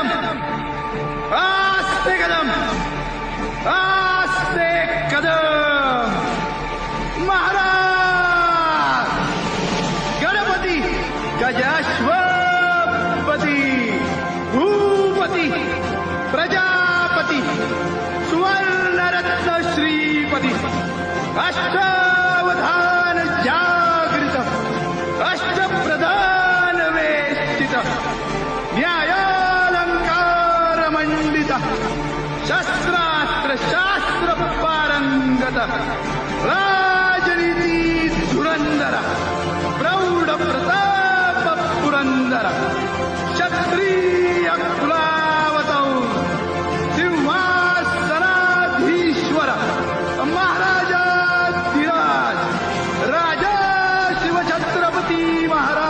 कदम। आस्ते कदम। आस्ते कदम। महाराज, गणपति, गजाश्वपति, भूपति, प्रजापति सुवर्ण रत्न श्रीपति जागृत अष्ट प्रधान वेष्टित, न्याय शस्त्रास्त्र शास्त्र पारंगत राजनीति सुरंदर प्रौढ़ प्रताप पुरंदर क्षत्रिय कुलावत सिंहासनाधीश्वर, महाराजा राजा शिव छत्रपति महाराज।